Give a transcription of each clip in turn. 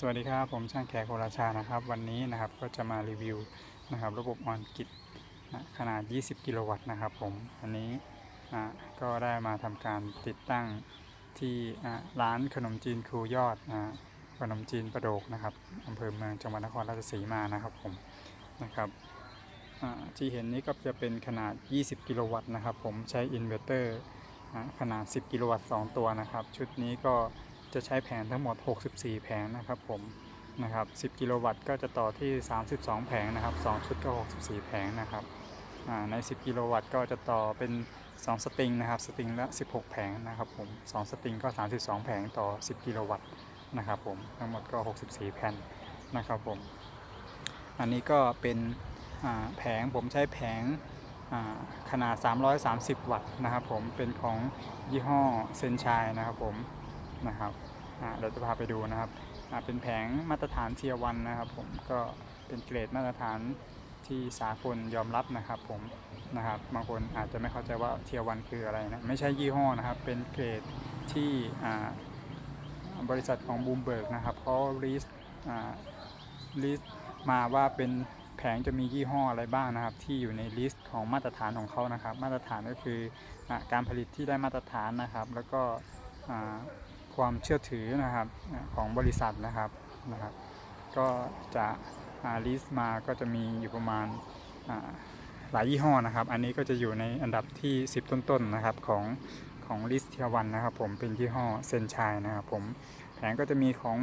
สวัสดีครับ ผมช่างแขกโคราชานะครับ วันนี้นะครับก็จะมารีวิวนะครับ ระบบออนกิจขนาด 20 กิโลวัตต์นะครับผมอันนี้อ่าก็ได้มาทำการติดตั้งที่ร้านขนมจีนครูยอดอขนมจีนประโดกนะครับอำเภอเมืองจังหวัดนครราชสีมานะครับผมนะครับที่เห็นนี้ก็จะเป็นขนาด 20 กิโลวัตต์นะครับ ผมใช้อินเวอร์เตอร์ขนาด 10 กิโลวัตต์ 2 ตัวนะครับ ชุดนี้ก็ จะใช้แผงทั้งหมด 64 แผงนะครับผมนะครับ 10 กิโลวัตต์ก็จะต่อที่ 32 แผงนะครับ 2 ชุดก็ 64 แผงนะครับใน 10 กิโลวัตต์ก็จะต่อเป็น 2 สตริงนะครับ สตริงละ 16 แผงนะครับผม 2 สตริงก็ 32 แผงต่อ 10 กิโลวัตต์นะครับผม ทั้งหมดก็ 64 แผ่นนะครับผม อันนี้ก็เป็นแผงผมใช้แผงอ่าขนาด 330 วัตต์นะครับผม เป็นของยี่ห้อเซนชัยนะครับผม นะครับเราจะพาไปดูนะครับเป็นแผงมาตรฐานเทียวันนะครับ ผมก็เป็นเกรดมาตรฐานที่สากลยอมรับนะครับ ผมนะครับบางคนอาจจะไม่เข้าใจว่าเทียวันคืออะไรนะไม่ใช่ยี่ห้อนะครับ เป็นเกรดที่บริษัทของบูมเบิร์กนะครับเขาลิสลิสมาว่าเป็นแผงจะมียี่ห้ออะไรบ้างนะครับ ที่อยู่ในลิสต์ของมาตรฐานของเขานะครับ มาตรฐานก็คืออการผลิตที่ได้มาตรฐานนะครับ แล้วก็ ความเชื่อถือนะครับของบริษัทนะครับนะครับ ก็จะลิสต์มาก็จะมีอยู่ประมาณาหลายยี่ห้อนะครับ อันนี้ก็จะอยู่ในอันดับที่ 10 ต้นๆนะครับของของลิสเทียวันนะครับ ผมเป็นยี่ห้อเซนชัยนะครับผมแผงก็จะมีของ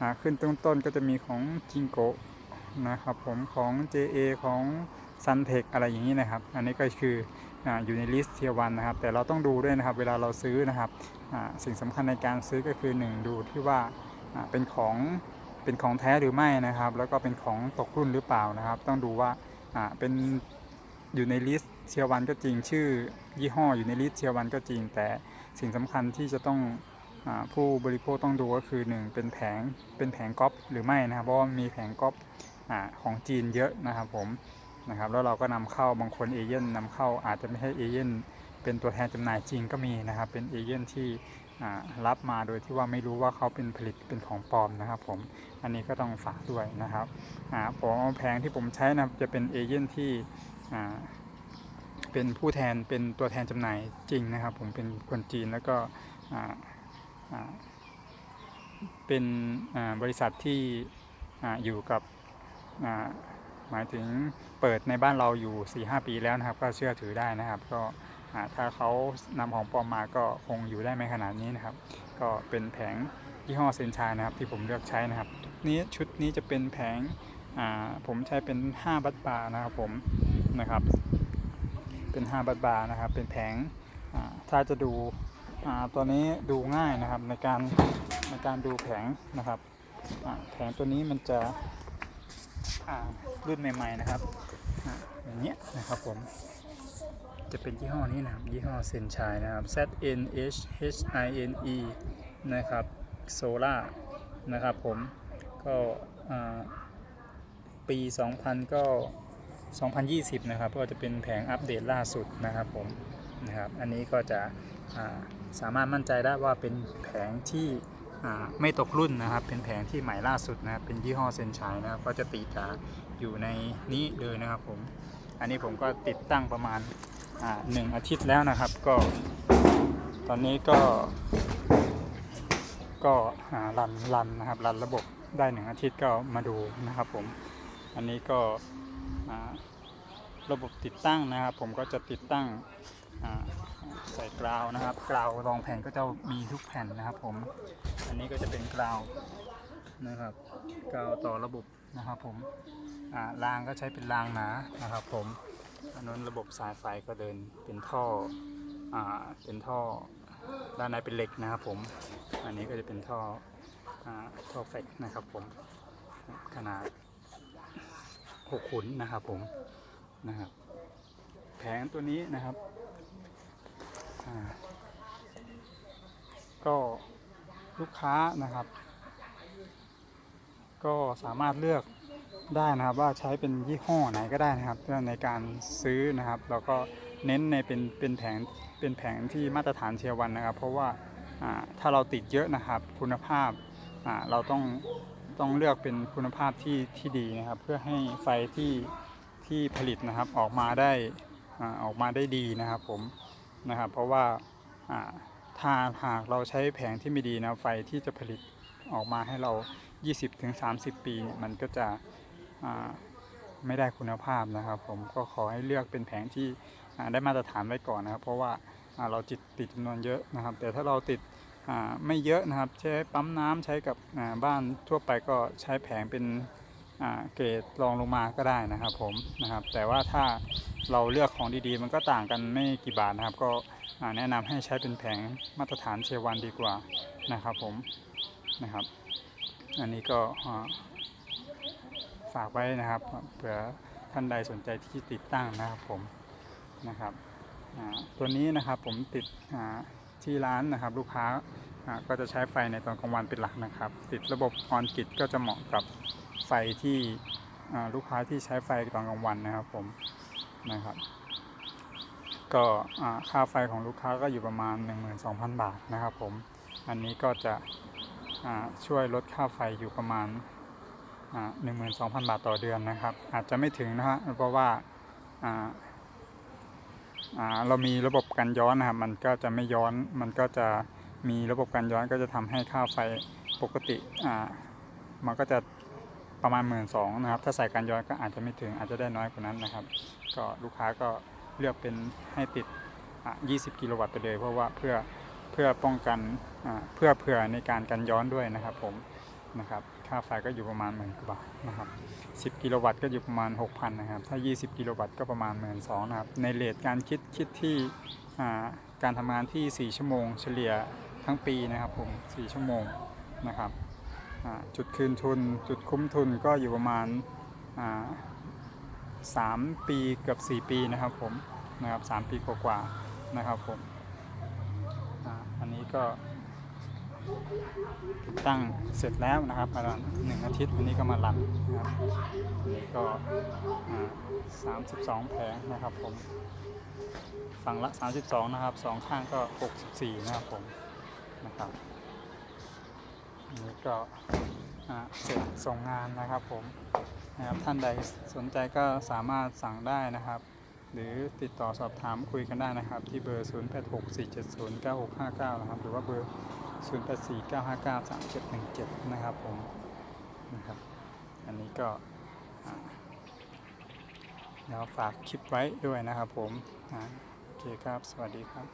อขึ้นต้นๆก็จะมีของจิงโกนะครับผมของ JA ของ s u n t e c อะไรอย่างนี้นะครับ อันนี้ก็คือ อาอยู่ในลิสต์เทียวันนะครับ แต่เราต้องดูด้วยนะครับ เวลาเราซื้อนะครับสิ่งสำคัญในการซื้อก็คือ 1 ดูที่ว่าเป็นของเป็นของแท้หรือไม่นะครับ แล้วก็เป็นของตกรุ่นหรือเปล่านะครับ ต้องดูว่าเป็นอยู่ในลิสต์เชียวันก็จริง ชื่อยี่ห้ออยู่ในลิสต์เชียวันก็จริง แต่สิ่งสำคัญที่จะต้องอผู้บริโภคต้องดูก็คือ 1 เป็นแผงเป็นแผงก๊อปหรือไม่นะครับเพราะว่ามีแผงก๊อปอของจีนเยอะนะครับผม นะครับ แล้วเราก็นำเข้าบางคนเอเย่นนำเข้าอาจจะไม่ใช่เอเย่นเป็นตัวแทนจำหน่ายจริงก็มีนะครับ เป็นเอเย่นที่รับมาโดยที่ว่าไม่รู้ว่าเขาเป็นผลิตเป็นของปลอมนะครับผมอันนี้ก็ต้องฝากด้วยนะครับผมเอาแผงที่ผมใช้นะจะเป็นเอเย่นที่เป็นผู้แทนเป็นตัวแทนจำหน่ายจริงนะครับ ผมเป็นคนจีนแล้วก็เป็นบริษัทที่อยู่กับ หมายถึงเปิดในบ้านเราอยู่4-5ปีแล้วนะครับ ก็เชื่อถือได้นะครับ ก็ถ้าเขานำของปลอมมาก็คงอยู่ได้ไม่ขนาดนี้นะครับ ก็เป็นแผงยี่ห้อเซนชายนะครับ ที่ผมเลือกใช้นะครับ นี้ชุดนี้จะเป็นแผงผมใช้เป็น 5 บัตบาร์นะครับผมนะครับ เป็น 5 บัตบาร์นะครับ เป็นแผงถ้าจะดูตัวนี้ดูง่ายนะครับในการในการดูแผงนะครับแผงตัวนี้มันจะ อ่ารุ่นใหม่ ๆนะครับอย่างเงี้ยนะครับผมจะเป็นยี่ห้อนี้นะครับยี่ห้อเซนชัยนะครับ Z N H H I N E นะครับโซล่านะครับผมก็ปี 2000 ก็ 2020 นะครับ ก็จะเป็นแผงอัปเดตล่าสุดนะครับผมนะครับ อันนี้ก็จะาสามารถมั่นใจได้ว่าเป็นแผงที่ ไม่ตกรุ่นนะครับ เป็นแผงที่ใหม่ล่าสุดนะครับ เป็นยี่ห้อเซนชัยนะครับ ก็จะติดอ่าอยู่ในนี้เลยนะครับผม อันนี้ผมก็ติดตั้งประมาณหนึ่งอาทิตย์แล้วนะครับ ก็ ตอนนี้ก็ ก็รันรันนะครับ รันระบบได้หนึ่งอาทิตย์ก็มาดูนะครับผม อันนี้ก็ระบบติดตั้งนะครับ ผมก็จะติดตั้ง ใส่กราวนะครับ กราวรองแผ่นก็จะมีทุกแผ่นนะครับ ผม อันนี้ก็จะเป็นกราวนะครับ กราวต่อระบบนะครับ ผมอ่ารางก็ใช้เป็นรางหนานะครับ ผมอันนั้นระบบสายไฟก็เดินเป็นท่ออ่าเป็นท่อด้านในเป็นเหล็กนะครับ ผม อันนี้ก็จะเป็นท่ออ่าท่อแฟกนะครับ ผม ขนาดหกขุนนะครับ ผมนะครับแผงตัวนี้นะครับ ก็ลูกค้านะครับ ก็สามารถเลือกได้นะครับว่าใช้เป็นยี่ห้อไหนก็ได้นะครับเพื่อในการซื้อนะครับเราก็เน้นในเป็นเป็นแผงเป็นแผงที่มาตรฐานเชียร์วันนะครับ เพราะว่าถ้าเราติดเยอะนะครับคุณภาพาเราต้องต้องเลือกเป็นคุณภาพที่ที่ดีนะครับ เพื่อให้ไฟที่ที่ผลิตนะครับออกมาได้อออกมาได้ดีนะครับผม นะครับ เพราะว่าถ้าหากเราใช้แผงที่ไม่ดีนะไฟที่จะผลิตออกมาให้เรา 20-30 ปีเนี่ยมันก็จะไม่ได้คุณภาพนะครับ ผมก็ขอให้เลือกเป็นแผงที่ได้มาตรฐานไว้ก่อนนะครับ เพราะว่าเราติดติดจำนวนเยอะนะครับ แต่ถ้าเราติดไม่เยอะนะครับ ใช้ปั๊มน้ำใช้กับบ้านทั่วไปก็ใช้แผงเป็น เกรดรองลงมาก็ได้นะครับผมนะครับ แต่ว่าถ้าเราเลือกของดีๆ มันก็ต่างกันไม่กี่บาทนะครับ ก็แนะนำให้ใช้เป็นแผงมาตรฐานเชวันดีกว่านะครับผมนะครับ อันนี้ก็ฝากไว้นะครับเผื่อท่านใดสนใจที่ติดตั้งนะครับผมนะครับตัวนี้นะครับผมติดที่ร้านนะครับลูกค้า ก็จะใช้ไฟในตอนกลางวันเป็นหลักนะครับ ติดระบบออนกิดก็จะเหมาะกับไฟที่ลูกค้าที่ใช้ไฟตอนกลางวันนะครับผมนะครับก็ค่าไฟของลูกค้าก็อยู่ประมาณ 12,000 บาทนะครับผม อันนี้ก็จะช่วยลดค่าไฟอยู่ประมาณอ่า12,000 บาทต่อเดือนนะครับ อาจจะไม่ถึงนะฮะเพราะว่าเรามีระบบกันย้อนนะครับ มันก็จะไม่ย้อน มันก็จะ มีระบบกันย้อนก็จะทำให้ค่าไฟปกติอ่ามันก็จะประมาณหมื่นสองนะครับ ถ้าใส่กันย้อนก็อาจจะไม่ถึงอาจจะได้น้อยกว่านั้นนะครับ ก็ลูกค้าก็เลือกเป็นให้ติดอ่า20 กิโลวัตต์ไปเลย เพราะว่าเพื่อเพื่อป้องกันอ่าเพื่อเผื่อในการกันย้อนด้วยนะครับผมนะครับค่าไฟก็อยู่ประมาณหมื่นกว่าบาทนะครับ 10 กิโลวัตต์ก็อยู่ประมาณ 6,000 นะครับ ถ้า 20 กิโลวัตต์ก็ประมาณ 1 2 0 0 0นะครับ ในเรทการคิดคิดที่อ่าการทำงานที่ 4 ชั่วโมงเฉลี่ย ทั้งปีนะครับผม 4 ชั่วโมงนะครับ จุดคืนทุน จุดคุ้มทุนก็อยู่ประมาณา3ปีเกือบ 4 ปีนะครับผมนะครับ 3 ปีกว่าๆนะครับผมอันนี้ก็ติดตั้งเสร็จแล้วนะครับประมาณหนึ่งอาทิตย์วันนี้ก็มารันนะครับนนี้ก็สามสิบสองแผงนะครับผมฝั่งละ32นะครับสองข้างก็64นะครับผม นะครับอันนี้ก็เสร็จส่งงานนะครับผมนะครับท่านใดสนใจก็สามารถสั่งได้นะครับ หรือติดต่อสอบถามคุยกันได้นะครับ ที่เบอร์ 0864709659 นะครับ หรือว่าเบอร์ 0849593717 นะครับผมนะครับ อันนี้ก็อ่าเดี๋ยวฝากคลิปไว้ด้วยนะครับผมโอเคครับ สวัสดีครับ